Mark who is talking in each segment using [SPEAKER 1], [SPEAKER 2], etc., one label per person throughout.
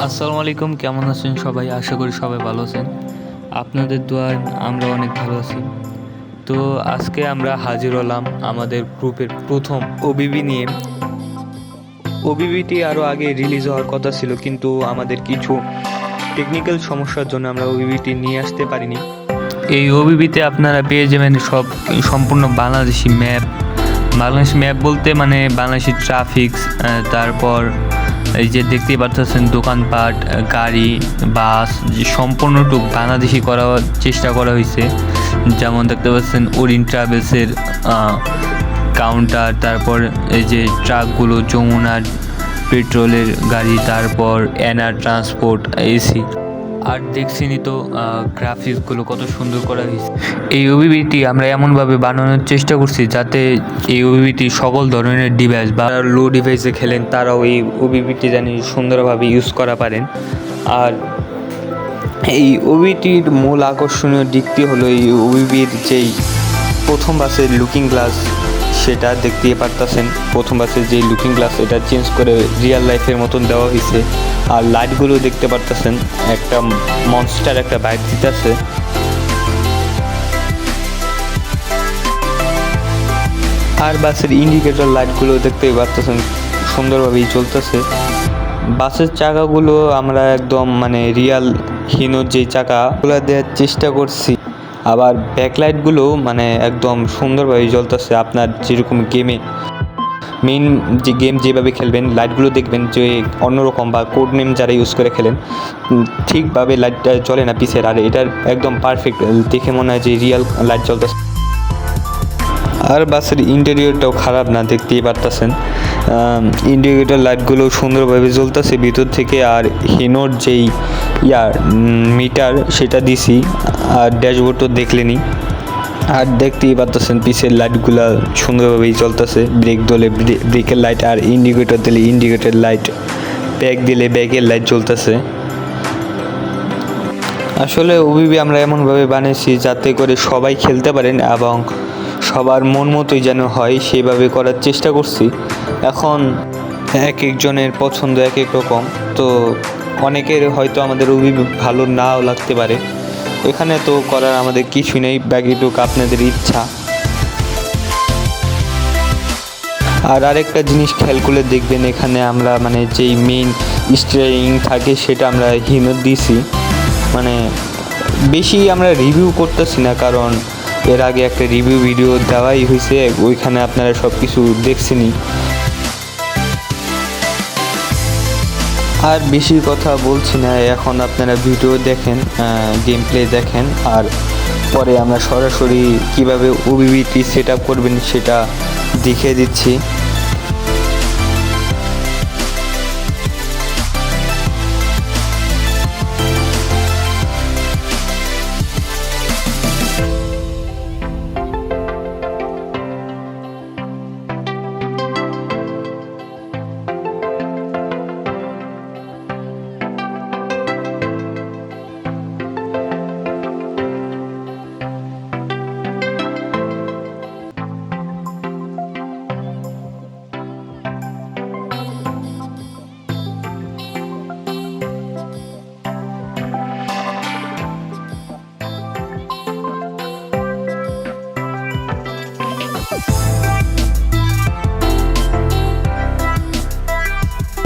[SPEAKER 1] আসসালামু আলাইকুম কেমন আছেন সবাই? আশা করি সবাই ভালো আছেন। আপনাদের দোয়ায় আমরা অনেক ভালো আছি। তো আজকে আমরা হাজির হলাম আমাদের গ্রুপের প্রথম ওবিবি নিয়ে। ওবিবিটি আরও আগে রিলিজ হওয়ার কথা ছিল, কিন্তু আমাদের কিছু টেকনিক্যাল সমস্যার জন্য আমরা ওবিবিটি নিয়ে আসতে পারিনি। এই ওবিবিতে আপনারা পেয়ে যাবেন সব, সম্পূর্ণ বাংলাদেশি ম্যাপ বাংলাদেশ ম্যাপ বলতে মানে বাংলাদেশি ট্রাফিক তারপর এই যে দেখতেই পাচ্ছেন দোকানপাট, গাড়ি, বাস সম্পূর্ণটুক বাংলাদেশি করার চেষ্টা করা হয়েছে যেমন দেখতে পাচ্ছেন ওরিন ট্রাভেলসের কাউন্টার তারপর এই যে ট্রাকগুলো, যমুনার পেট্রোলের গাড়ি, তারপর এনার ট্রান্সপোর্ট এসি। আর দেখছিনি তো গ্রাফিক্সগুলো কত সুন্দর করা হয়েছে। এই ওবিবিটি আমরা এমনভাবে বানানোর চেষ্টা করছি যাতে এই ওবিবিটি সকল ধরনের ডিভাইস বা লো ডিভাইসে খেলেন, তারাও এই ওবিবিটি জানি সুন্দরভাবে ইউজ করা পারেন। আর এই ওবিটির মূল আকর্ষণীয় দিকটি হলো এই ওবিবির যেই প্রথম বাসের লুকিং গ্লাস সেটা দেখতে পারতেছেন। প্রথম বাসের যে লুকিং গ্লাস এটা চেঞ্জ করে রিয়েল লাইফের মতন দেওয়া হয়েছে। আর লাইটগুলো দেখতে পারতেছেন। একটা মনস্টার একটা বাইক দিতেছে। আর বাসের ইন্ডিকেটর লাইটগুলো দেখতে পারতেছেন, সুন্দরভাবেই চলতেছে। বাসের চাকাগুলো আমরা একদম মানে রিয়াল হিনোর যে চাকাগুলো দেওয়ার চেষ্টা করছি, আবার ব্যাকলাইটগুলো মানে একদম সুন্দরভাবে জ্বলতেছে আপনার যেরকম গেমে মেইন যে গেম যেভাবে খেলবেন লাইটগুলো দেখবেন যে অন্যরকম বা কোড নেম যারা ইউজ করে খেলেন ঠিকভাবে লাইটটা জ্বলে না পিসের। আর এটার একদম পারফেক্ট দেখে মনে হয় যে রিয়াল লাইট জ্বলতেছে। আর বাসের ইন্টেরিয়রটাও খারাপ না, দেখতেই পারতেছেন। ইন্ডিকেটর লাইটগুলো সুন্দরভাবে জ্বলতেছে ভিতর থেকে, আর হিনোর যেই ইয়ার মিটার সেটা দিছি। আর ড্যাশবোর্ডও দেখলেনি আর দেখতেই পারতেছেন পিছের লাইটগুলা সুন্দরভাবেই চলতেছে। ব্রেক দিলে ব্রেকের লাইট আর ইন্ডিকেটর দিলে ইন্ডিকেটর লাইট ব্যাগ দিলে ব্যাগের লাইট জ্বলতেছে আসলে ওবিবি আমরা এমনভাবে বানিয়েছি যাতে করে সবাই খেলতে পারেন এবং সবার মন মতোই যেন হয় সেভাবে করার চেষ্টা করছি। এখন এক একজনের পছন্দ এক এক রকম। তো অনেকের হয়তো আমাদের ওবিবি ভালো নাও লাগতে পারে। এখানে তো করার আমাদের কিছু নেই বাকিটুক আপনাদের ইচ্ছা। আর আরেকটা জিনিস খেয়াল করলে দেখবেন, এখানে আমরা মানে যেই মেইন স্টিয়ারিং থাকে সেটা আমরা হিনো দিছি। মানে বেশি আমরা রিভিউ করতেছি না, কারণ এর আগে একটা রিভিউ ভিডিও দেওয়াই হয়েছে, ওইখানে আপনারা সব কিছু দেখছেনই। আর বেশি কথা বলছি না, এখন আপনারা ভিডিও দেখেন গেম প্লে দেখেন, আর পরে আমরা সরাসরি কীভাবে ওবিবিটি সেট আপ করবেন সেটা দেখিয়ে দিচ্ছি।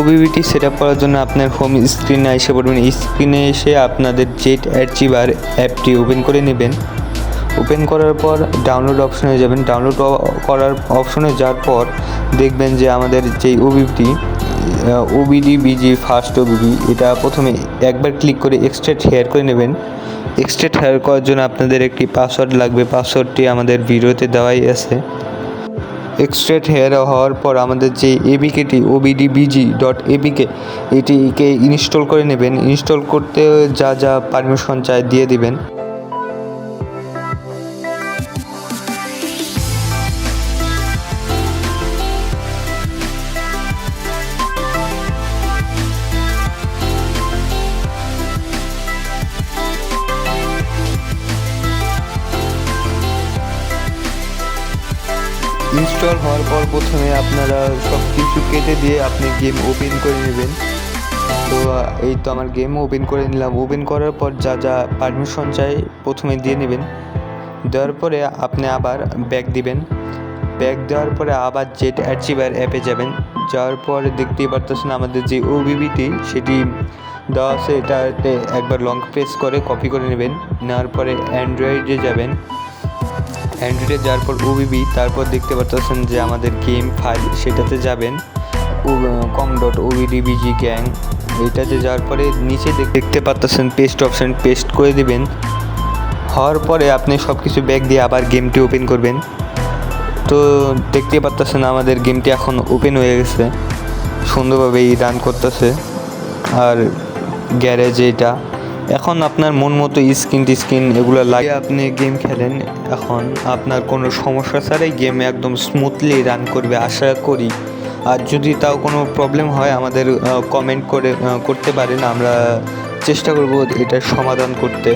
[SPEAKER 1] ওবিবিটি সেট আপ করার জন্য আপনার হোম স্ক্রিনে এসে পড়বেন। স্ক্রিনে এসে আপনাদের জেট অ্যাচিভার অ্যাপটি ওপেন করে নেবেন। ওপেন করার পর ডাউনলোড অপশনে যাবেন। ডাউনলোড করার অপশনে যাওয়ার পর দেখবেন যে আমাদের যেই OBBT OBD BG first OBB এটা প্রথমে একবার ক্লিক করে এক্সট্রেট হেয়ার করে নেবেন। এক্সট্রেট হেয়ার করার জন্য আপনাদের একটি পাসওয়ার্ড লাগবে। পাসওয়ার্ডটি আমাদের ভিডিওতে দেওয়াই আছে। এক্সট্রেট হেয়ার হওয়ার পর আমাদের যে ABKT OBD BG dot ABK ATK install করে নেবেন। ইনস্টল করতে যা যা পারমিশন চাই দিয়ে দিবেন। ইনস্টল হওয়ার পর প্রথমে আপনারা সব কিছু কেটে দিয়ে আপনি গেম ওপেন করে নেবেন। তো এই তো আমার গেম ওপেন করে নিলাম। ওপেন করার পর যা যা পারমিশন চাই প্রথমে দিয়ে নেবেন। দেওয়ার পরে আপনি আবার ব্যাক দিবেন। ব্যাক দেওয়ার পরে আবার জেট অ্যাচিভার অ্যাপে যাবেন। যাওয়ার পরে দেখতেই পারতেছেন আমাদের যে ওবিবিটি সেটি দেওয়া আছে। এটাতে একবার লং প্রেস করে কপি করে নেবেন। নেওয়ার পরে অ্যান্ড্রয়েডে যাবেন। অ্যান্ড্রয়েডে যাওয়ার পর ওবিবি তারপর দেখতে পারতেছেন যে আমাদের গেম ফাইল সেটাতে যাবেন। কম ডট ওবিডিবিজি গ্যাং এটাতে যাওয়ার পরে নিচে দেখতে পারতেছেন পেস্ট অপশান পেস্ট করে দিবেন। হওয়ার পরে আপনি সব কিছু ব্যাগ দিয়ে আবার গেমটি ওপেন করবেন। তো দেখতে পারতেছেন আমাদের গেমটি এখন ওপেন হয়ে গেছে। সুন্দরভাবেই রান করতেছে। আর গ্যারেজ এটা। এখন আপনার মন মতো স্কিন টিস্ক্রিন এগুলো লাগিয়ে আপনি গেম খেলেন, এখন আপনার কোনো সমস্যা ছাড়াই গেম একদম স্মুথলি রান করবে, আশা করি। আর যদি তাও কোনো প্রবলেম হয়, আমাদের কমেন্ট করে করতে পারেন, আমরা চেষ্টা করব এটার সমাধান করতে।